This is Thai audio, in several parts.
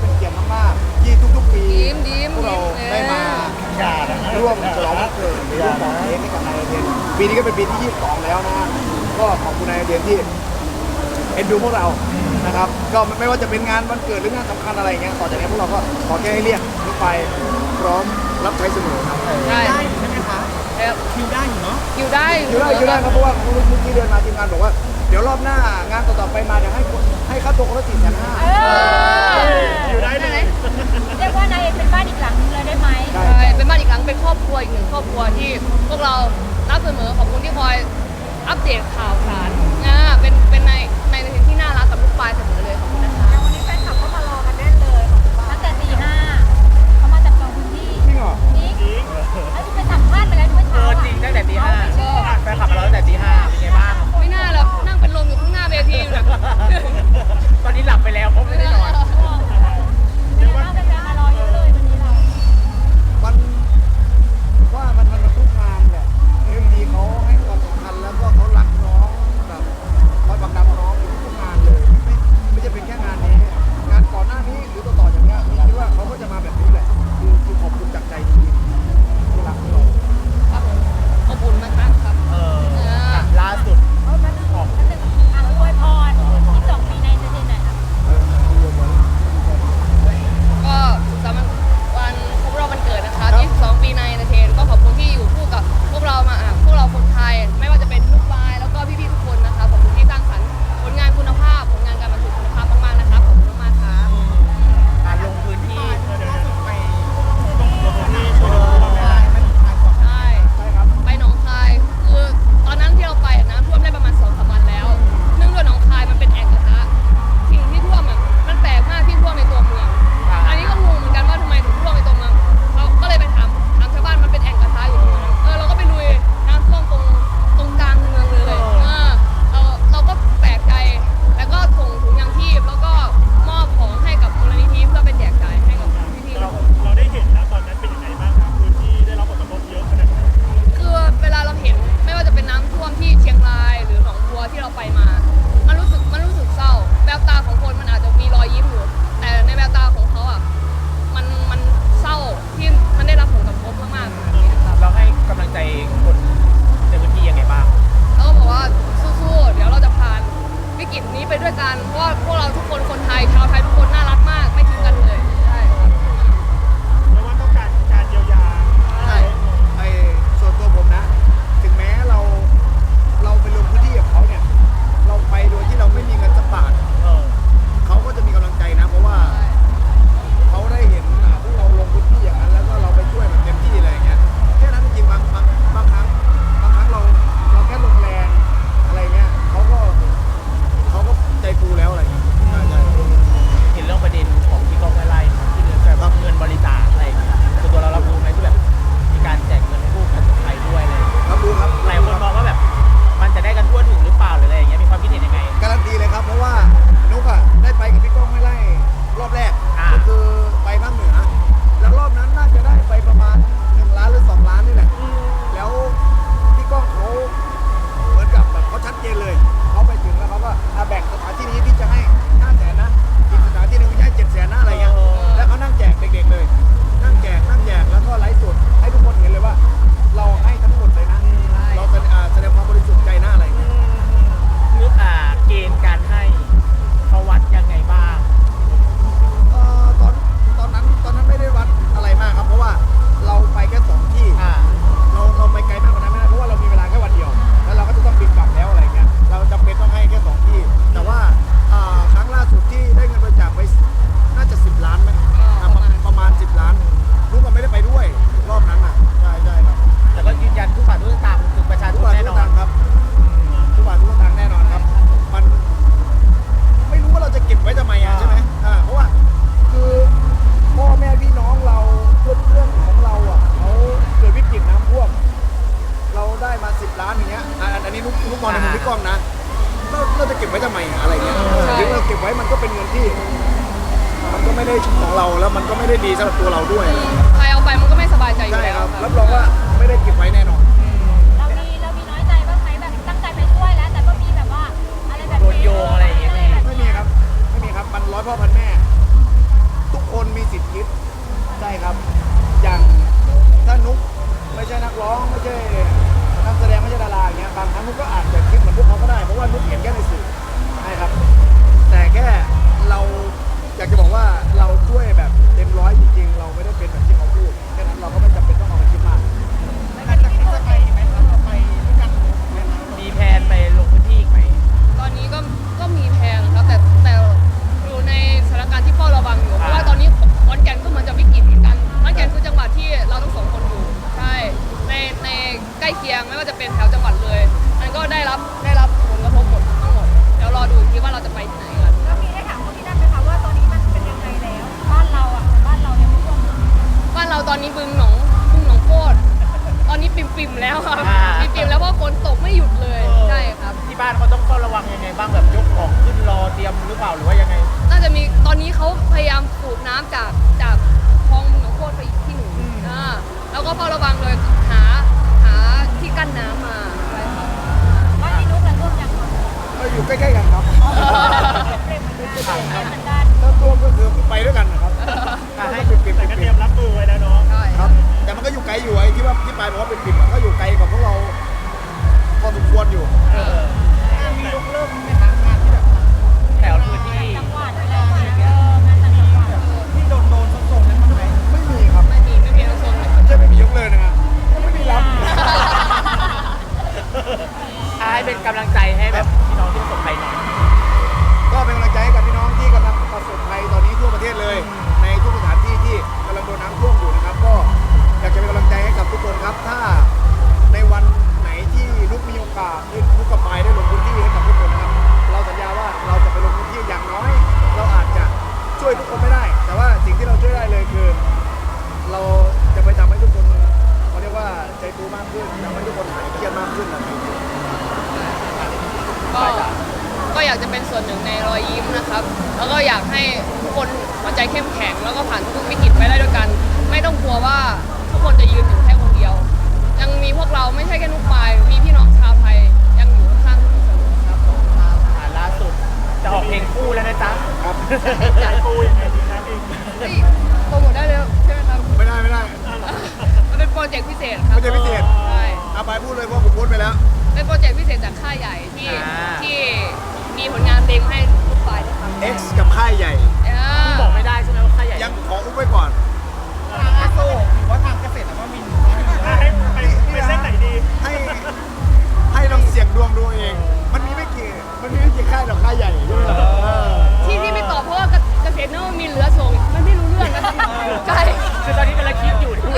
เป็นเกียรติมากๆที่ทุกๆปีพวกเราได้มาอานร่วมฉลองวันเกิดร่วมบอกเค้กให้กับนายเดนปีนี้ก็เป็นปีที่ 22 แล้วนะก็ขอบคุณนายเดนที่เอ็นดูพวกเรานะครับ ก็ไม่ว่าจะเป็นงานวันเกิดหรืองานสำคัญอะไรอย่างเงี้ยต่อจากนี้พวกเราก็ขอแค่ให้เรียกทุกไปพร้อมรับใช้เสมอครับได้ใช่ไหมคะคิวได้อยู่เนาะคิวได้อยู่ได้อยู่ได้ครับเพราะว่าเมื่อกี้เดินมาทีมงานบอกว่า เดี๋ยวรอบหน้างานต่อๆไปมาเดี๋ยวให้ให้ค่าตัวคนละสี่แสนห้าอยู่ได้ไหมเรียกว่านายเป็นบ้านอีกหลังนึงเลยได้ไหมใช่เป็นบ้านอีกหลังเป็นครอบครัวอีกหนึ่งครอบครัวที่พวกเรารับเสมอขอบคุณที่คอยอัปเดตข่าวสารอ่าเป็นเป็นนาย พวกเราทุกคนคนไทยชาวไทยทุกคนน่ารักมากไม่ เงินที่ มันก็ไม่ได้ของเราแล้วมันก็ไม่ได้ดีสำหรับตัวเราด้วยใครเอาไปมันก็ไม่สบายใจใช่ครับะรับรองว่าไม่ได้เก็บไว้แน่นอนเรามีเรามีน้อยใจบ้างไหมแบบตั้งใจไปช่วยแล้ว แต่ก็มีแบบว่าอะไรแบบโดนโยอะไรอย่างเงี้ย ไม่มีครับไม่มีครับมันร้อยพ่อพันแม่ ทุกคนมีสิทธิ์คิดใช่ครับ อย่างถ้านุกไม่ใช่นักร้องไม่ใช่ เปล่าหรือว่ายังไง น่าจะมีตอนนี้เขาพยายามสูบน้ำจากจากคลองหนองโคตรไปอีกที่หนึ่งอ่าแล้วก็เฝ้าระวังเลยหาหาที่กั้นน้ำมาใช่ครับบ้านพี่นุ๊กและท่วมยังก่อนก็อยู่ใกล้ๆกันครับเปรมเหมือนกันเปรมเหมือนกันถ้าร่วมก็คือไปด้วยกันนะครับอะให้ให้ปิดๆแต่ก็ปิเตรียดมรับมือไว้แล้วเนาะใช่ๆครับ แต่มันก็อยู่ไกลอยู่ไอ้ที่ว่าที่ปลายบอกว่าปิดๆมันก็อยู่ไกลกว่าพวกเราพอสมควรอยู่เออมียกเลิกไหมคะงานที่แบบ แถวพื้นที่จังหวัดอะไรอย่างเงี้ยเอองานต่างจังหวัดที่โดนโดนๆทรงๆนั้นบ้างไหมไม่มีครับไม่มีไม่มีน้ำส้มเลยไม่ใช่ไม่มียกเลิกนะฮะก็ไม่มีรับอะให้เป็นกำลังใจให้แบบพี่น้องที่ประสบภัยหน่อย ก็เป็นกำลังใจ ก็อยากจะเป็นส่วนหนึ่งในรอยยิ้มนะครับ แล้วก็อยากให้ทุกคนหัวใจเข้มแข็ง แล้วก็ผ่านทุกวิกฤตไปได้ด้วยกัน ไม่ต้องกลัวว่าทุกคนจะยืนอยู่แค่คนเดียว ยังมีพวกเราไม่ใช่แค่นุกปายมีพี่น้องชาวไทยยังอยู่ข้างๆทุกคนเสมอครับขอบคุณครับอ่าล่าสุดจะออกเพลงคู่แล้วนะจ๊ะครับใจปูยังไงดีครับเองเฮ้ยโปรโมทได้เลยใช่ไหมครับไม่ได้ไม่ได้มันเป็นโปรเจกต์พิเศษครับโปรเจกต์พิเศษใช่อาไปพูดเลยเพราะผมโพสต์ไปแล้วเป็นโปรเจกต์พิเศษจากค่ายใหญ่ที่อ่าที่ มีผลงานเพลงให้ทุกฝ่ายได้ฟัง X กับค่ายใหญ่อ่าบอกไม่ได้ใช่ไหมว่าค่ายใหญ่ยังขออุ้มไว้ก่อนอาโซหรือว่าทางเกษตรนวมินทร์อะให้ไปไปเส้นไหนดี ให้ให้ลองเสี่ยงดวงดูเอง มันมีไม่กี่มันมีไม่กี่ค่ายหรอกค่ายใหญ่ใช่ไหมเออที่ที่ไม่ตอบเพราะว่าเกษตรเนอะมีเหลือส่งมันไม่รู้เรื่องนะครับใช่ คือตอนนี้กำลังคิดอยู่ที่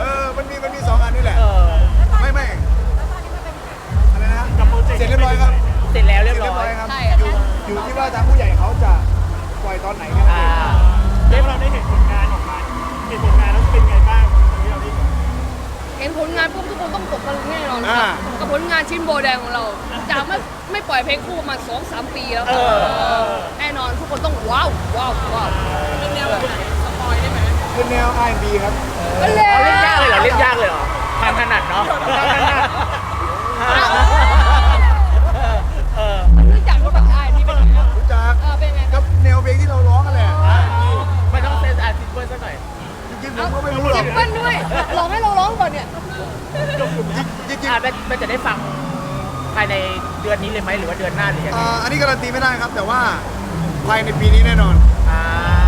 เออ มันมีมันมีสองอันนี่แหละ เออ ไม่ไม่แล้วตอนนี้มันเป็นยังไงอะไรนะกับโปรเจกต์ เสร็จเรียบร้อยครับ เสร็จแล้วเสเรีร็ยจบเรียบร้ร้ออยยครับ ใช่อยู่อยู่ที่ว่าทางผู้ใหญ่เขาจะปล่อยตอนไหนแค่นั้นอ่าเองแล้วเราได้เห็นผลงานออกมาเห็นผลงานแล้วเป็นไงบ้างตรงนี้เราได้เห็นเห็นผลงานปุ๊บทุกคนต้องตกตะลึงแน่นอนคอ่า รับกับผลงานชิ้นโบแดงของเราจากไม่ไม่ปล่อยเพลงคู่มาสองสามปีแล้วครับเออเออแน่นอนทุกคนต้องว้าวว้าวว้าวเป็นแนวแบบไหนสปอยได้ไหมเป็นแนว R&B ครับเป็นแนเอาวเล่นยากเลยเหรอเล่นยากเลยเหรอทางถนัดเนาะทางถนัด เอ งที่เราร้องกันแหละ R&B ไม่ต้องเซนอาร์ติสเปิลสักหน่อยจริงๆผมก็ไม่รู้หรอกซิมเปิ้ลด้วยลองให้เราร้องก่อนเนี่ยจริงอ่ามันจะได้ฟังภายในเดือนนี้เลยไหมหรือว่าเดือนหน้าหรือยังๆไงอ่าอันนี้การันตีไม่ได้ครับ แต่ว่าภายในปีนี้แน่นอนอ่า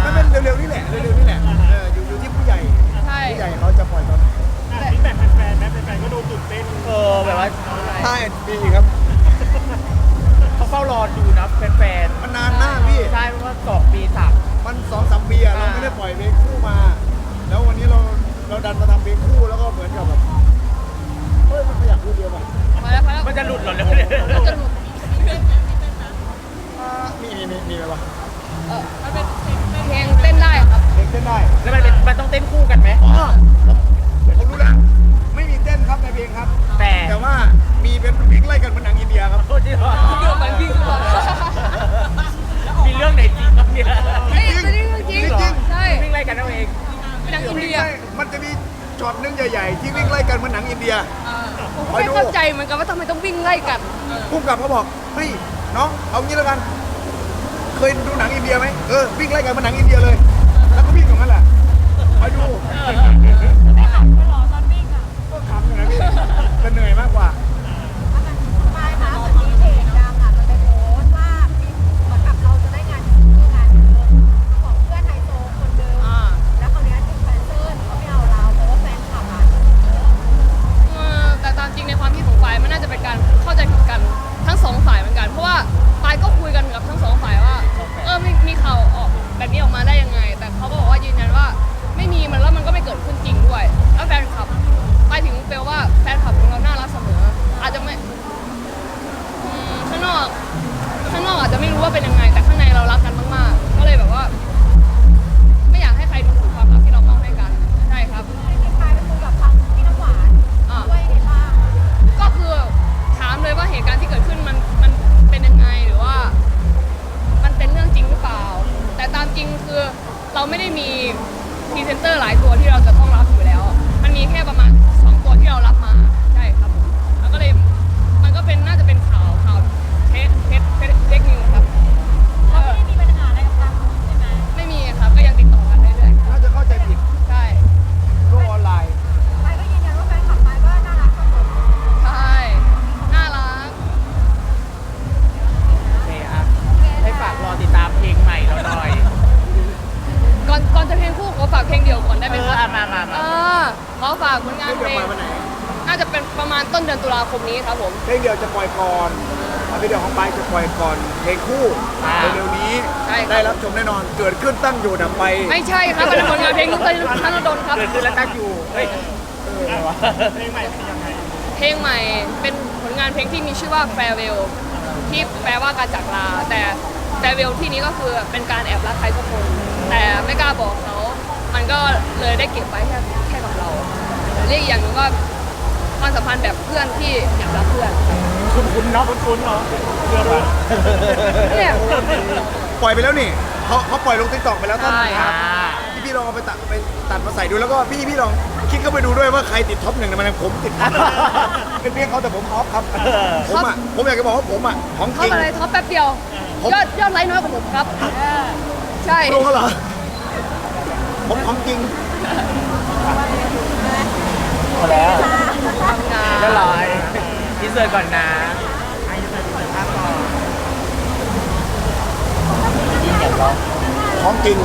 ไม่เป็นเร็วๆนี่แหละเร็วๆนี่แหละเอออยู่อยู่ที่ผู้ใหญ่ใช่ผู้ใหญ่เขาจะปล่อยตอนไหนอะฟีดแบ็กแฟนๆแม้แฟนๆก็ดูตื่นเต้นเออแบบว่าถ้าปีครับ แฟนมันนานมากพี่ ๆใช่เพราะว่าสองปีสาม มันสองสามปีอะเราไม่ได้ปล่อยเพลงคู่มา แล้ววันนี้เราเราดันมาทำเพลงคู่แล้วก็เหมือนกับแบบเฮ้ยมันไม่อยากพูดเดียวอะมาแล้วมาแล้วมันจะหลุดเหรอเนี่ยมันจะหลุดอ่ามีมีมีมีไหมวะเออมันเป็นเพลงเต้นได้ครับเพลงเต้นได้แล้วมันเป็นมันต้องเต้นคู่กันไหม มีเป็นวิ่งไล่กันเหมือนหนังอินเดียครับโทษทีว่าเกือบมันวิ่งก่อนมีเรื่องไหนจริงครับเนี่ยเฮ้ยอันนี้เรื่องจริงจริงใช่วิ่งไล่กันเอาเองเป็นหนังอินวิ่งเดียไล่มันจะมีช็อตหนึงใหญ่ๆที่วิ่งไล่กันเหมือนหนังอินเดียผมก็ไม่เข้าใจเหมือนกันว่าทำไมต้องวิ่งไล่กันพุ่มกับเขาบอกเฮ้ยน้องเอางี้แล้วกัน เคยดูหนังอินเดียไหมเออวิ่งไล่กันเหมันหนังอินเดียเลย แล้วก็วิ่งอย่างนั้นแหละคอยดู นี้ออกมาได้ยังไง เขาฝากผลงานเพลงน่าจะเป็นประมาณต้นเดือนตุลาคมนี้ครับผม เพลงเดียวจะปล่อยก่อนเพลงเดียวของไปจะปล่อยก่อนเพลงคู่ในเร็วนี้ได้รับชมแน่นอนเกิดขึ้นตั้งอยู่ดับไป ไม่ใช่ครับเป็นผลงานเพลงนุ๊กตะลุนธนดลครับเกิดขึ้นและตั้งอยู่เฮ้ยเพลงใหม่เป็นยังไงเพลงใหม่เป็นผลงานเพลงที่มีชื่อว่า farewell ที่แปลว่าการจากลา แต่ farewell ที่นี้ก็คือเป็นการแอบรักใครสักคน แต่ไม่กล้าบอกเขามันก็เลยได้เก็บไว้แค่ เราเรียกอีกอย่างหนึงก็ความสัมพันธ์แบบเพื่อนที่แอบรักเพื่อนคุณคุณเนาะคุ้นๆเนาะเชื่อป่ะเนี่ย ปล่อยไปแล้วนี่เขาเขาปล่อยลงติ๊กต็อกไปแล้วท่านใช่อ่าพี่พี่ลองเอาไปตัดไปตัดมาใส่ดูแล้วก็พี่พี่ลองคลิกเข้าไปดูด้วยว่าใครติดท็อปหนึ่งในมันผมติดท็อปหนึ่งเป็นเพลงเขาแต่ผมท็อปครับผมอะผมอยากจะบอกว่าผมอะของจท็อริปงอะไรท็อปแป๊บเดียว ผม ยอดยอดไลค์น้อยกว่าผมครับเออใช่รู้เหรอผมของจริงห มดแล้วทำงานเรียบร้อยพิเศษก่อนนะของกิน